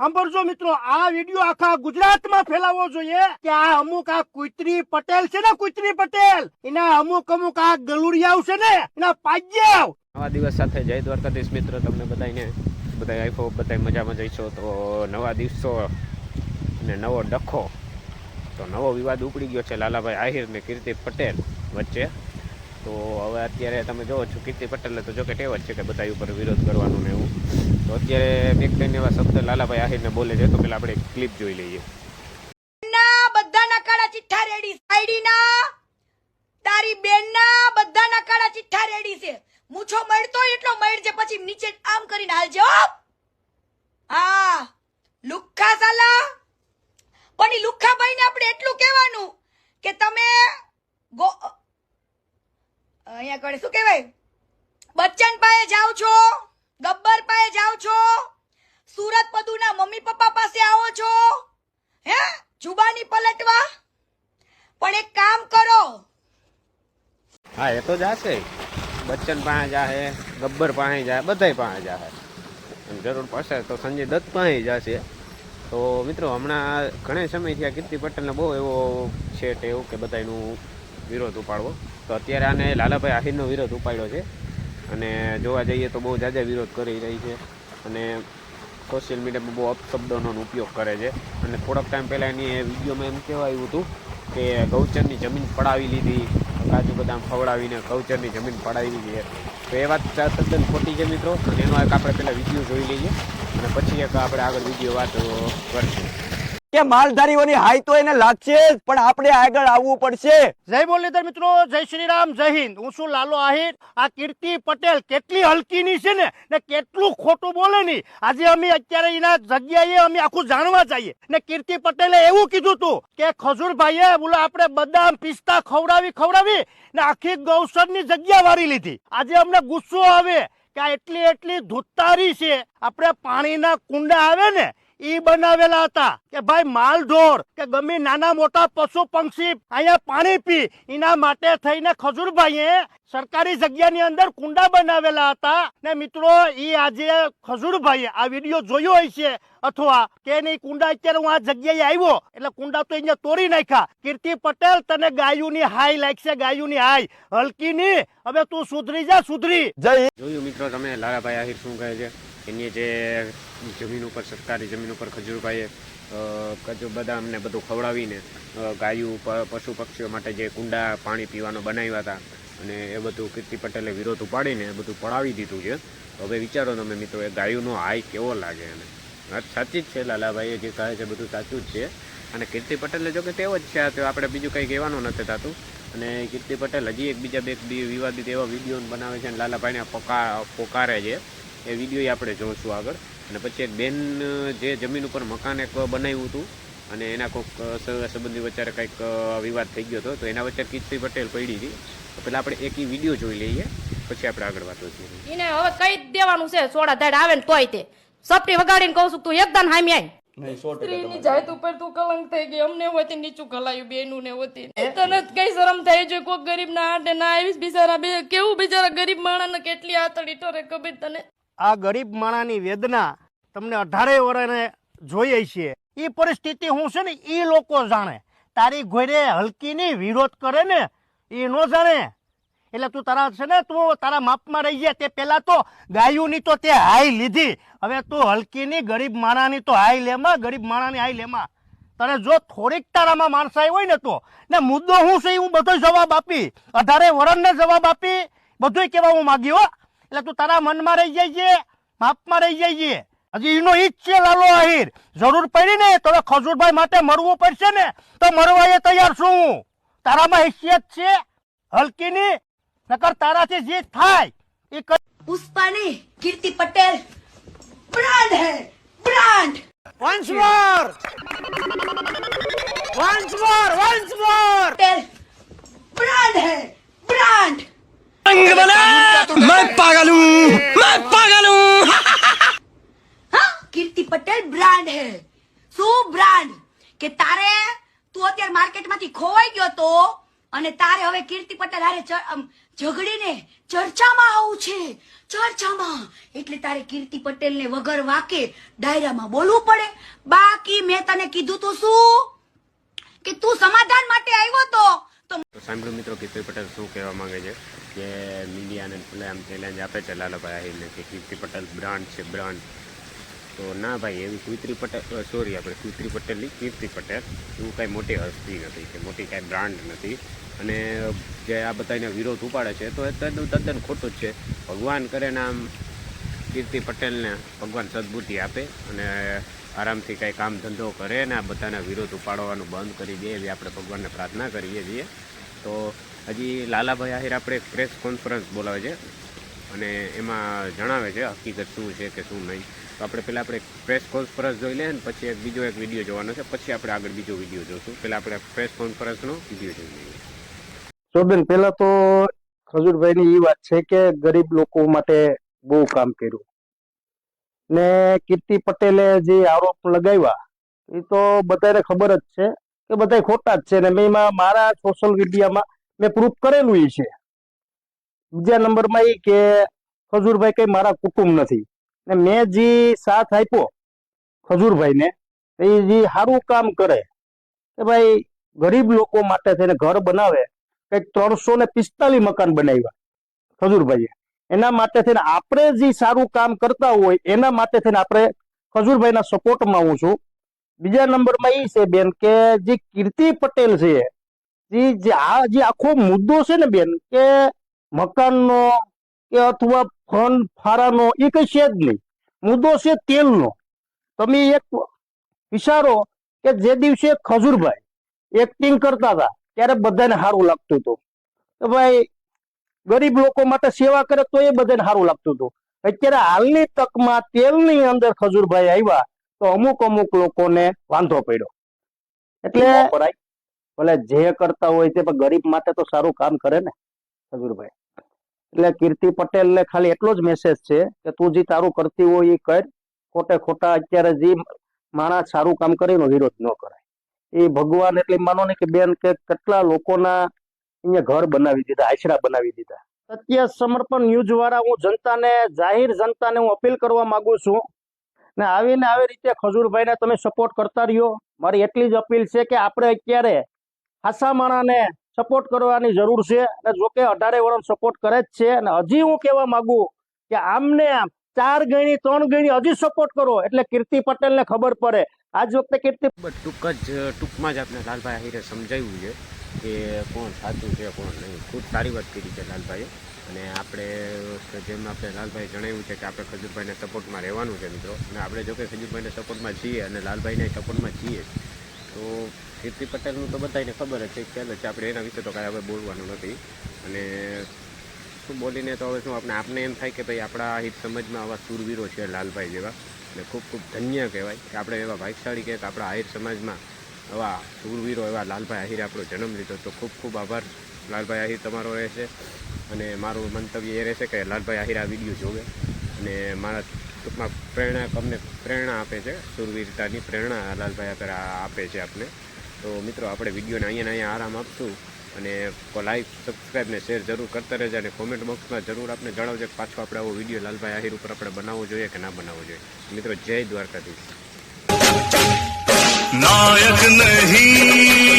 સાંભળજો મિત્રો, આ વીડિયો આખા ગુજરાતમાં ફેલાવવો જોઈએ કે આ અમુક આ કુતરી પટેલ છે ને, કુતરી પટેલ? એના અમુક અમુક આ ગલુડિયાઓ છે ને, એના પાજ્યાવ નવા દિવસ સાથે જય દ્વારકાધીશ મિત્ર, તમને બધાને બધા આઈફો બધા મજામાં જઈશો. તો નવા દિવસો અને નવો ડખો. તો નવો વિવાદ ઉપડી ગયો છે લાલાભાઈ આહિર ને કીર્તિ પટેલ વચ્ચે. તો હવે અત્યારે તમે જોવો છો, કીર્તિ પટેલને તો જો કે ટેવ જ છે કે બધા ઉપર વિરોધ કરવાનું ને એવું. તો અત્યારે બે ત્રણ એવા શબ્દ લાલાભાઈ આહિરને બોલે છે. તો પેલા આપણે ક્લિપ જોઈ લઈએ. બધાના કાળા ચિઠ્ઠા રેડી સાઈડીના તારી બેનના બધાના કાળા ચિઠ્ઠા રેડી છે. મૂછો મળતો એટલો મળ પછી નીચે આમ કરીને હાલજો. હા. લુખ્ખા સાલા પણ એ લુખ્ખાભાઈને આપણે એટલું કહેવાનું કે તમે ગો અહીંયા કડે શું કહેવાય? બચ્ચન પાસે જાઓ છો. ગબ્બર પાસે જાઓ છો? સુરત પદુના મમ્મી પપ્પા પાસે આવો છો? હે? જુબાની પલટવા? પણ એક કામ કરો. હા, એ તો જાશે. બચ્ચન પાસે જાહે, ગબ્બર પાસે જાય બધાય પાસે જાહે. જરૂર પડશે તો સંજય દત્ત પાસે જશે. તો મિત્રો, હમણાં ઘણા સમયથી આ કીર્તિ પટેલને બહુ એવો છે ટેવ કે બધાયનું વિરોધ ઉપાડવો. તો અત્યારે આને લાલાભાઈ આહિરનો વિરોધ ઉપાડ્યો છે. અને જોવા જઈએ તો બહુ જાજા વિરોધ કરી રહી છે અને સોશિયલ મીડિયામાં બહુ અપશબ્દોનો ઉપયોગ કરે છે. અને થોડોક ટાઈમ પહેલાં એની વિડીયોમાં એમ કહેવાયું હતું કે ગૌચરની જમીન પડાવી લીધી. કાજુ બદામ ખવડાવીને ગૌચરની જમીન પડાવી લીધી. તો એ વાત તદ્દન ખોટી છે મિત્રો. અને એનો એક આપણે પહેલાં વીડિયો જોઈ લઈએ. અને પછી એક આપણે આગળ વીડિયો વાત કરશું. કે માલધારીઓની હાઈ તો એને લાગશે જ, પણ આપણે આગળ આવવું પડશે. જય મુરલીધર મિત્રો, જય શ્રી રામ જય હિન્દ. હું શું લાલો આહિર. આ કીર્તિ પટેલ કેટલી હલકીની છે ને? ને કેટલું ખોટું બોલે ની? આજે અમે અત્યારે એના જગ્યાએ અમે આખું જાણવા જઈએ. ને કીર્તિ પટેલે એવું કીધું તું કે, ખજૂરભાઈએ, બોલો, આપણે બદામ પિસ્તા ખવડાવી ખવડાવી ને આખી ગૌસરની જગ્યા વારી લીધી. આજે અમને ગુસ્સો આવે કે આ એટલી એટલી ધુતારી છે. આપણે પાણીના કુંડા આવે ને ઈ બનાવેલા હતા કે ભાઈ માલ ઢોર કે ગમે નાના મોટા પશુ પંક્ષી અહીંયા પાણી પી. એના માટે થઈને ખજૂરભાઈએ સરકારી જગ્યાની અંદર કુંડા બનાવેલા હતા. ને મિત્રો ઈ આજે ખજૂરભાઈ આ વીડિયો જોયો હોય છે અથવા કે નહીં કુંડા અત્યારે હું આ જગ્યાએ આવ્યો એટલે કુંડા તો અહીંયા તોડી નાખ્યા. કીર્તિ પટેલ તને ગાયુની હાઈ લાગશે ગાયુની હાઈ હલકીની હવે તું સુધરી જા સુધરી. જય જોયું મિત્રો તમે લાલાભાઈ આહિર શું કહે છે? એની જે જમીન ઉપર, સરકારી જમીન ઉપર ખજૂરભાઈએ કજુ બદામ ને બધું ખવડાવીને ગાયું પશુ પક્ષીઓ માટે જે કુંડા પાણી પીવાનો બનાવ્યા હતા અને એ બધું કીર્તિ પટેલે વિરોધ ઉપાડીને એ બધું પડાવી દીધું છે. હવે વિચારો તમે મિત્રો, એ ગાયુંનો હાઈ કેવો લાગે એને? સાચી જ છે, લાલાભાઈએ જે કહે છે, બધું સાચું જ છે. અને કીર્તિ પટેલને જો કે તેવો જ છે તો આપણે બીજું કંઈ કહેવાનું નથી થતું. અને કીર્તિ પટેલ હજી એક બીજા બે બી વિવાદિત એવા વીડિયો બનાવે છે અને લાલાભાઈને પોકા, પોકારે છે. એ વીડિયો આપણે જોઈશું આગળ. અને પછી એક બેન જે જમીન ઉપર મકાન એક બનાવ્યું હતું અને એના કોઈક સંબંધી વચ્ચે કંઈક વિવાદ થઈ ગયો હતો તો એના વચ્ચે કીર્તિ પટેલ પડી હતી. તો પેલા આપણે એક વીડિયો જોઈ લઈએ પછી આપણે આગળ વાતો કરીએ એને હવે કઈ દેવાનું છે સોડા ધાડ આવે ને તોય તે. સપટી વગાડીને કહું છું તું એકદમ હામી આય. સ્ત્રીની જાત ઉપર તું કલંક થઈ ગઈ અમને હોતી નીચું ખલાયું બેનું ને હોતી તને કઈ શરમ થાય છે કોક ગરીબ ના હાટે ના આવીશ બિચારા બે કેવું બિચારા ગરીબ માણસ ને કેટલી આતડી ટોરે ખબર તને? આ ગરીબ માણાની વેદના તમને અઢારે વર્ષને જોઈએ છીએ એ પરિસ્થિતિ હું છે ને એ લોકો જાણે. તારી ઘોડે હલકીની વિરોધ કરે ને એ ન જાણે. એટલે તું તારા છે ને તું તારા માપમાં રહી જાય તે પહેલાં તો ગાયુંની તો તે હાઈ લીધી. હવે તું હલકીની ગરીબ માણાની તો હાઈ લેમાં ગરીબ માણાની હાઈ લેમાં તને જો થોડીક તારામાં માણસાઈ હોય ને તો, ને મુદ્દો હું છે હું બધો જવાબ આપી. અઢારે વરણને જવાબ આપી. બધું કહેવા હું માગ્યો એટલે તું તારા મનમાં રહી જાય છે માપમાં રહી જાય છે હજી એનો ઈ જ છે લાલો આહિર. જરૂર પડી ને તો ખજૂરભાઈ માટે મરવું પડશે ને તો મરવા એ તૈયાર છું. હું તારામાં હેસિયત છે હલકીની? નકર તારાથી જે થાય એ પુષ્પાની કીર્તિ પટેલ બ્રાન્ડ હે brand. Once more once more once more Patel brand હે બ્રાન્ડ. मैं पागल हूँ मैं पागल हूँ હા કીર્તિ પટેલ બ્રાન્ડ હે શું બ્રાન્ડ કે તારે તું અત્યારે માર્કેટમાંથી ખોવાઈ ગયો તો અને તારે હવે કીર્તિ પટેલ હારે ચ- આમ ઝઘડીને ચર્ચામાં આવું છે ચર્ચામાં એટલે તારે કીર્તિ પટેલને વગર વાકે ડાયરામાં બોલવું પડે બાકી મેં તને કીધું તું શું કે તું સમાધાન માટે આવ્યો તો તો તો સાંભળ્યું મિત્રો કીર્તિ પટેલ શું કહેવા માંગે છે કે મીડિયાને પેલા આમ ચેલેન્જ આપે છે લાલાભાઈ આહિરને કે કીર્તિ પટેલ બ્રાન્ડ છે બ્રાન્ડ તો ના ભાઈ, એવી કુત્રી પટેલ સોરી આપણે કીર્તિ પટેલની કીર્તિ પટેલ. એવું કાંઈ મોટી હસ્તી નથી કે મોટી કાંઈ બ્રાન્ડ નથી. અને જે આ બધાને વિરોધ ઉપાડે છે, તો એ તદ્દન તદ્દન ખોટું જ છે. ભગવાન કરે ને આમ કીર્તિ પટેલને ભગવાન સદબુદ્ધિ આપે અને આરામથી કાંઈ કામ ધંધો કરે ને આ બધાના વિરોધ ઉપાડવાનું બંધ કરી દે એવી આપણે ભગવાનને પ્રાર્થના કરીએ છીએ. તો હજી લાલાભાઈ આહિર આપણે પ્રેસ કોન્ફરન્સ બોલાવે છે અને એમાં જણાવે છે હકીકત શું છે કે શું નહીં. તો આપણે પહેલાં આપણે પ્રેસ કોન્ફરન્સ જોઈ લઈએ ને પછી એક બીજો એક વીડિયો જોવાનો છે. પછી આપણે આગળ બીજો વીડિયો જોશું. પહેલાં આપણે પ્રેસ કોન્ફરન્સનો વીડિયો જોઈ લઈએ. શોભન પેલા તો ખજૂરભાઈની એ વાત છે કે ગરીબ લોકો માટે બહુ કામ કર્યું. ને કીર્તિ પટેલે જે આરોપ લગાવ્યા એ તો બધાને ખબર જ છે. કે બધા ખોટા જ છે ને મેં એમાં મારા સોશિયલ મીડિયામાં મેં પ્રૂફ કરેલું એ છે. બીજા નંબરમાં એ કે ખજૂરભાઈ કઈ મારા કુટુંબ નથી. ને મેં જે સાથ આપ્યો ખજૂરભાઈને એ જે સારું કામ કરે કે ભાઈ ગરીબ લોકો માટે થઈને ઘર બનાવે, કંઈક ત્રણસો ને પિસ્તાલીસ મકાન બનાવ્યા ખજૂરભાઈએ. એના માટે થઈને આપણે જે સારું કામ કરતા હોય એના માટે થઈને આપણે ખજૂરભાઈના સપોર્ટમાં હું છું. બીજા નંબરમાં એ છે બેન કે જે કીર્તિ પટેલ છે જે આ જે આખો મુદ્દો છે ને બેન કે મકાનનો કે અથવા ફંડ ફારાનો એ કઈ છે જ નહીં. મુદ્દો છે તેલનો. તમે એક વિચારો કે જે દિવસે ખજૂરભાઈ એક્ટિંગ કરતા હતા, ત્યારે બધાને સારું લાગતું હતું. તો ભાઈ, ગરીબ લોકો માટે સેવા કરે તો એ બધાને સારું લાગતું હતું. અત્યારે હાલની તકમાં તેલની અંદર ખજૂરભાઈ આવ્યા તો અમુક અમુક લોકોને વાંધો પડ્યો. એટલે ભલે જે કરતા હોય તે પણ ગરીબ માટે તો સારું કામ કરે ને હજુરભાઈ એટલે કીર્તિ પટેલને ખાલી એટલો જ મેસેજ છે કે તું જે તારું કરતી હોય એ કર ખોટે ખોટા અત્યારે જે માણસ સારું કામ કરે એનો વિરોધ ન કરાય. એ ભગવાન એટલે માનો ને કે બેન કે કેટલા લોકોના અહીંયા ઘર બનાવી દીધા આશરા બનાવી દીધા. સત્ય સમર્પણ ન્યૂઝ વાળા હું જનતાને જાહેર જનતાને હું અપીલ કરવા માંગુ છું ને આવીને આવી રીતે ખજૂરભાઈને તમે સપોર્ટ કરતા રહ્યો. મારી એટલી જ અપીલ છે કે આપણે અત્યારે હાસા માણાને સપોર્ટ કરવાની જરૂર છે અને જોકે અઢારે વર્ષ સપોર્ટ કરે જ છે અને હજી હું કહેવા માંગુ કે આમને આમ ચાર ગણી, ત્રણ ગણી હજી સપોર્ટ કરો. એટલે કીર્તિ પટેલને ખબર પડે. આજ વખતે કીર્તિ ટૂંક જ, ટૂંકમાં જ આપણે લાલભાઈ આહિરે સમજાવ્યું છે કે કોણ સાચું છે, કોણ નહીં. ખૂબ સારી વાત કરી છે લાલભાઈએ. અને આપણે જેમ આપણે લાલભાઈ જણાવ્યું છે કે આપણે ખજૂરભાઈને સપોર્ટમાં રહેવાનું છે મિત્રો. અને આપણે જો કે ખજૂરભાઈને સપોર્ટમાં છીએ અને લાલભાઈને સપોર્ટમાં છીએ, તો કીર્તિ પટેલનું તો બધાને ખબર જ છે. ખ્યાલ છે, આપણે એના વિશે તો કાંઈ હવે બોલવાનું નથી. અને શું બોલીને તો હવે શું આપણે, આપને એમ થાય કે ભાઈ આપણા હિત સમાજમાં આવા સુરવીરો છે લાલભાઈ જેવા. એટલે ખૂબ ખૂબ ધન્ય કહેવાય કે આપણે એવા ભાગશાળી કે આપણા આહિર સમાજમાં આવા સુરવીરો, એવા લાલભાઈ આહિરે આપણો જન્મ લીધો. તો ખૂબ ખૂબ આભાર. લાલભાઈ આહિર, તમારો રહેશે. અને મારું મંતવ્ય એ રહેશે કે લાલભાઈ આહિરા વીડિયો જોવે અને મારા ટૂંકમાં પ્રેરણા અમને પ્રેરણા આપે છે, સુરવીરતાની પ્રેરણા લાલભાઈ આપે આપે છે આપને. તો મિત્રો, આપણે વિડીયોને અહીંયા અહીંયા આરામ આપશું અને લાઈક, સબસ્ક્રાઈબ ને શેર જરૂર કરતા રહેજે અને કોમેન્ટ બોક્સમાં જરૂર આપણે જણાવજો કે પાછો આપણે આવો વીડિયો લાલભાઈ આહિર ઉપર આપણે બનાવવો જોઈએ કે ના બનાવવો જોઈએ. મિત્રો, જય દ્વારકાધીશ. નાયક નહીં.